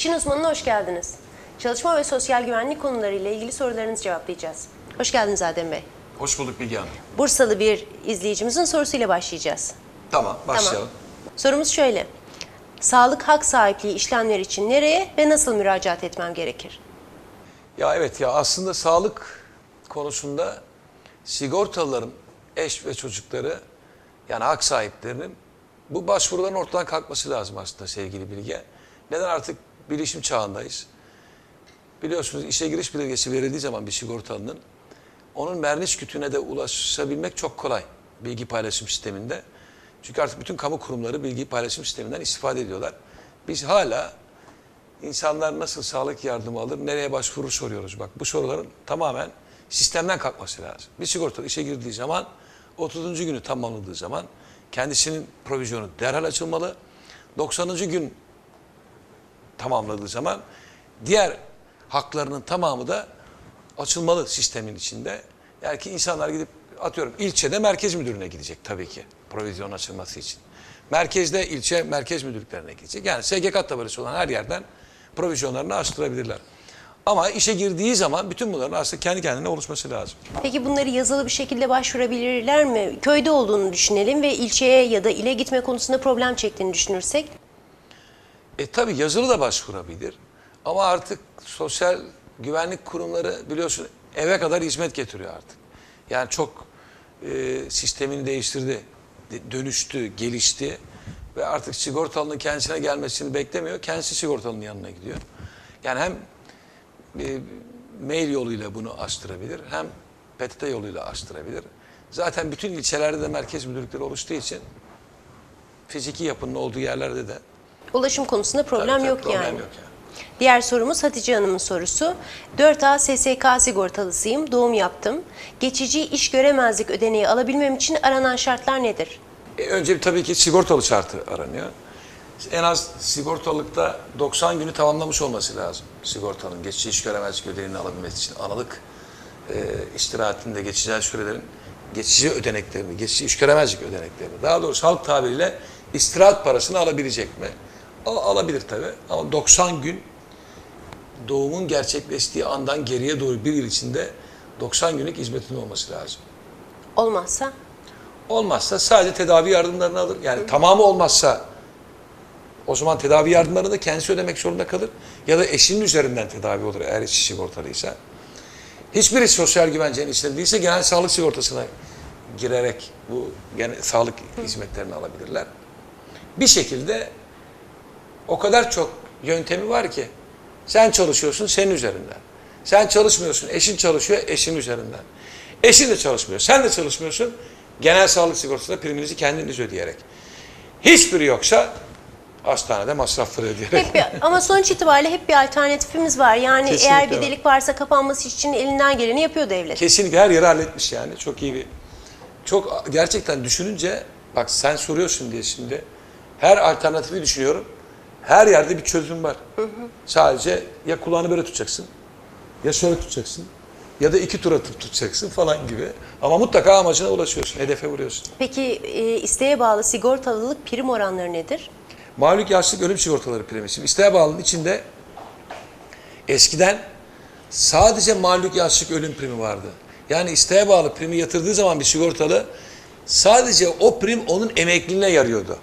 İşin uzmanına hoş geldiniz. Çalışma ve sosyal güvenlik konularıyla ilgili sorularınızı cevaplayacağız. Hoş geldiniz Adem Bey. Hoş bulduk Bilge Hanım. Bursalı bir izleyicimizin sorusuyla başlayacağız. Tamam, başlayalım. Tamam. Sorumuz şöyle. Sağlık hak sahipliği işlemler için nereye ve nasıl müracaat etmem gerekir? Ya evet ya aslında sağlık konusunda sigortalıların eş ve çocukları yani hak sahiplerinin bu başvuruların ortadan kalkması lazım aslında sevgili Bilge. Neden artık bilişim çağındayız? Biliyorsunuz işe giriş bilgisi verildiği zaman bir sigortalının onun merniç kütüğüne de ulaşabilmek çok kolay bilgi paylaşım sisteminde. Çünkü artık bütün kamu kurumları bilgi paylaşım sisteminden istifade ediyorlar. Biz hala insanlar nasıl sağlık yardımı alır, nereye başvurur soruyoruz. Bak bu soruların tamamen sistemden kalkması lazım. Bir sigortalı işe girdiği zaman 30. günü tamamladığı zaman kendisinin provizyonu derhal açılmalı. 90. gün tamamladığı zaman diğer haklarının tamamı da açılmalı sistemin içinde. Yani ki insanlar gidip atıyorum ilçede merkez müdürüne gidecek tabii ki provizyon açılması için. Merkezde ilçe merkez müdürlüklerine gidecek. Yani SGK tabarısı olan her yerden provizyonlarını açtırabilirler. Ama işe girdiği zaman bütün bunların aslında kendi kendine oluşması lazım. Peki bunları yazılı bir şekilde başvurabilirler mi? Köyde olduğunu düşünelim ve ilçeye ya da ile gitme konusunda problem çektiğini düşünürsek. E tabii yazılı da başvurabilir. Ama artık sosyal güvenlik kurumları biliyorsun eve kadar hizmet getiriyor artık. Yani çok e, sistemini değiştirdi, de- dönüştü, gelişti ve artık sigortalının kendisine gelmesini beklemiyor. Kendisi sigortalının yanına gidiyor. Yani hem e, mail yoluyla bunu açtırabilir hem PTT yoluyla açtırabilir. Zaten bütün ilçelerde de merkez müdürlükleri oluştuğu için fiziki yapının olduğu yerlerde de Ulaşım konusunda problem tabii, tabii, yok problem yani. yok yani. Diğer sorumuz Hatice Hanım'ın sorusu. 4A SSK sigortalısıyım, doğum yaptım. Geçici iş göremezlik ödeneği alabilmem için aranan şartlar nedir? E, önce tabii ki sigortalı şartı aranıyor. En az sigortalıkta 90 günü tamamlamış olması lazım sigortalının geçici iş göremezlik ödeneğini alabilmesi için. Analık e, istirahatinde geçici sürelerin geçici ödeneklerini, geçici iş göremezlik ödeneklerini, daha doğrusu halk tabiriyle istirahat parasını alabilecek mi? Al- alabilir tabii ama 90 gün doğumun gerçekleştiği andan geriye doğru bir yıl içinde 90 günlük hizmetin olması lazım. Olmazsa Olmazsa sadece tedavi yardımlarını alır. Yani tamamı olmazsa o zaman tedavi yardımlarını da kendisi ödemek zorunda kalır. Ya da eşinin üzerinden tedavi olur eğer eşi sigortalıysa. Hiçbiri sosyal güvencenin içinde değilse genel sağlık sigortasına girerek bu genel sağlık hizmetlerini alabilirler. Bir şekilde o kadar çok yöntemi var ki sen çalışıyorsun senin üzerinden. Sen çalışmıyorsun, eşin çalışıyor eşin üzerinden. Eşin de çalışmıyor, sen de çalışmıyorsun. Genel sağlık sigortasında priminizi kendiniz ödeyerek. Hiçbiri yoksa hastanede masrafları ödeyerek. hep bir, ama sonuç itibariyle hep bir alternatifimiz var. Yani Kesinlikle eğer bir var. delik varsa kapanması için elinden geleni yapıyor devlet. Kesinlikle her yeri halletmiş yani. Çok iyi bir. Çok gerçekten düşününce bak sen soruyorsun diye şimdi her alternatifi düşünüyorum. Her yerde bir çözüm var. Sadece ya kulağını böyle tutacaksın ya şöyle tutacaksın ya da iki tur atıp tutacaksın falan gibi. Ama mutlaka amacına ulaşıyorsun, hedefe vuruyorsun. Peki e, isteğe bağlı sigortalılık prim oranları nedir? Mağlup yaşlılık ölüm sigortaları primi. Şimdi isteğe bağlının içinde eskiden sadece mağlup yaşlılık ölüm primi vardı. Yani isteğe bağlı primi yatırdığı zaman bir sigortalı sadece o prim onun emekliliğine yarıyordu.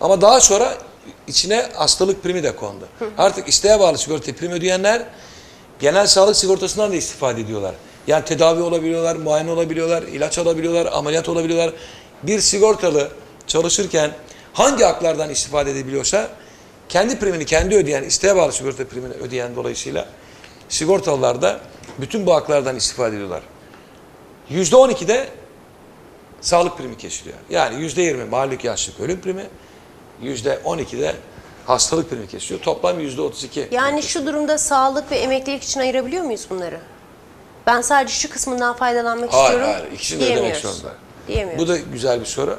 Ama daha sonra içine hastalık primi de kondu. Artık isteğe bağlı sigorta prim ödeyenler genel sağlık sigortasından da istifade ediyorlar. Yani tedavi olabiliyorlar, muayene olabiliyorlar, ilaç alabiliyorlar, ameliyat olabiliyorlar. Bir sigortalı çalışırken hangi haklardan istifade edebiliyorsa kendi primini kendi ödeyen, isteğe bağlı sigorta primini ödeyen dolayısıyla sigortalılar da bütün bu haklardan istifade ediyorlar. Yüzde on de sağlık primi kesiliyor. Yani yüzde yirmi mağlup yaşlılık ölüm primi, yüzde on de hastalık primi kesiliyor. Toplam yüzde otuz iki. Yani şu durumda sağlık ve emeklilik için ayırabiliyor muyuz bunları? Ben sadece şu kısmından faydalanmak Hayır, istiyorum. hayır. İkisini de ödemek zorunda. Diyemiyoruz. Bu da güzel bir soru.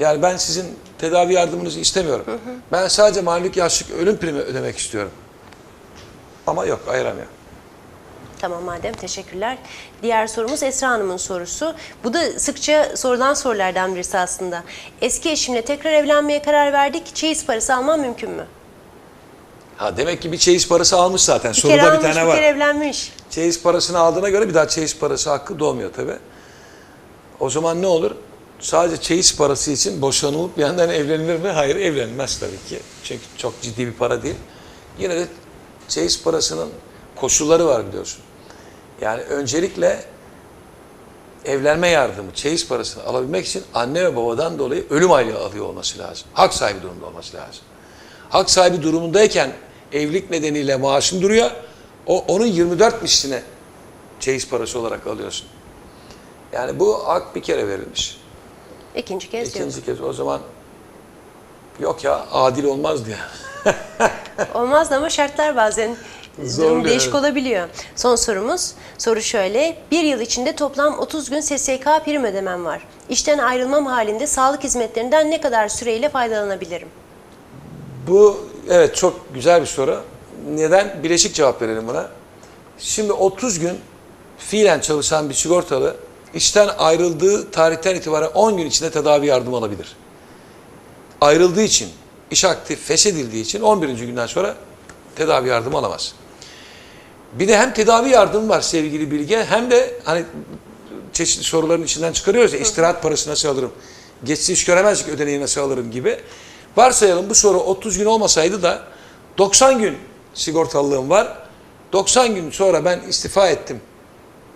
Yani ben sizin tedavi yardımınızı istemiyorum. Ben sadece mağlup yaşlılık ölüm primi ödemek istiyorum. Ama yok ayıramıyor. Tamam madem teşekkürler. Diğer sorumuz Esra Hanım'ın sorusu. Bu da sıkça sorulan sorulardan birisi aslında. Eski eşimle tekrar evlenmeye karar verdik. Çeyiz parası almam mümkün mü? Ha demek ki bir çeyiz parası almış zaten. Bir kere Soruda bir almış, tane bir var. kere evlenmiş. Çeyiz parasını aldığına göre bir daha çeyiz parası hakkı doğmuyor tabi. O zaman ne olur? Sadece çeyiz parası için boşanılıp bir yandan evlenilir mi? Hayır evlenmez tabii ki. Çünkü çok ciddi bir para değil. Yine de çeyiz parasının koşulları var biliyorsun. Yani öncelikle evlenme yardımı, çeyiz parasını alabilmek için anne ve babadan dolayı ölüm aylığı alıyor olması lazım. Hak sahibi durumda olması lazım. Hak sahibi durumundayken evlilik nedeniyle maaşın duruyor. O onun 24 misline çeyiz parası olarak alıyorsun. Yani bu hak bir kere verilmiş. İkinci kez yok. İkinci kez o zaman yok ya adil olmaz diye. Olmaz ama şartlar bazen Zorluyor, değişik olabiliyor. Son sorumuz. Soru şöyle. Bir yıl içinde toplam 30 gün SSK prim ödemem var. İşten ayrılmam halinde sağlık hizmetlerinden ne kadar süreyle faydalanabilirim? Bu evet çok güzel bir soru. Neden? Bileşik cevap verelim buna. Şimdi 30 gün fiilen çalışan bir sigortalı işten ayrıldığı tarihten itibaren 10 gün içinde tedavi yardımı alabilir. Ayrıldığı için, iş aktif feshedildiği için 11. günden sonra tedavi yardımı alamaz. Bir de hem tedavi yardımı var sevgili Bilge hem de hani çeşitli soruların içinden çıkarıyoruz ya istirahat parası nasıl alırım, geçici iş göremezlik ödeneği nasıl alırım gibi. Varsayalım bu soru 30 gün olmasaydı da 90 gün sigortalılığım var. 90 gün sonra ben istifa ettim.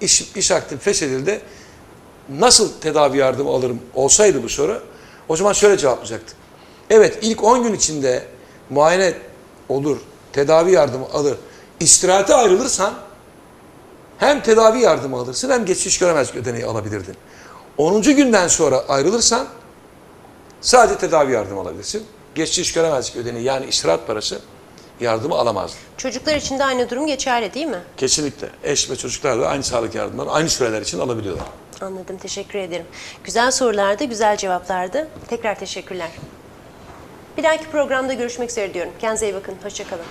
İş, iş aktif feshedildi. Nasıl tedavi yardımı alırım olsaydı bu soru o zaman şöyle cevaplayacaktık. Evet ilk 10 gün içinde muayene olur, tedavi yardımı alır. İstirahate ayrılırsan hem tedavi yardımı alırsın hem geçiş göremezlik ödeneği alabilirdin. 10. günden sonra ayrılırsan sadece tedavi yardımı alabilirsin. Geçiş göremezlik ödeneği yani istirahat parası yardımı alamazdın. Çocuklar için de aynı durum geçerli değil mi? Kesinlikle eş ve çocuklar da aynı sağlık yardımlarını aynı süreler için alabiliyorlar. Anladım. Teşekkür ederim. Güzel sorulardı, güzel cevaplardı. Tekrar teşekkürler. Bir dahaki programda görüşmek üzere diyorum. Kendinize iyi bakın. Hoşçakalın.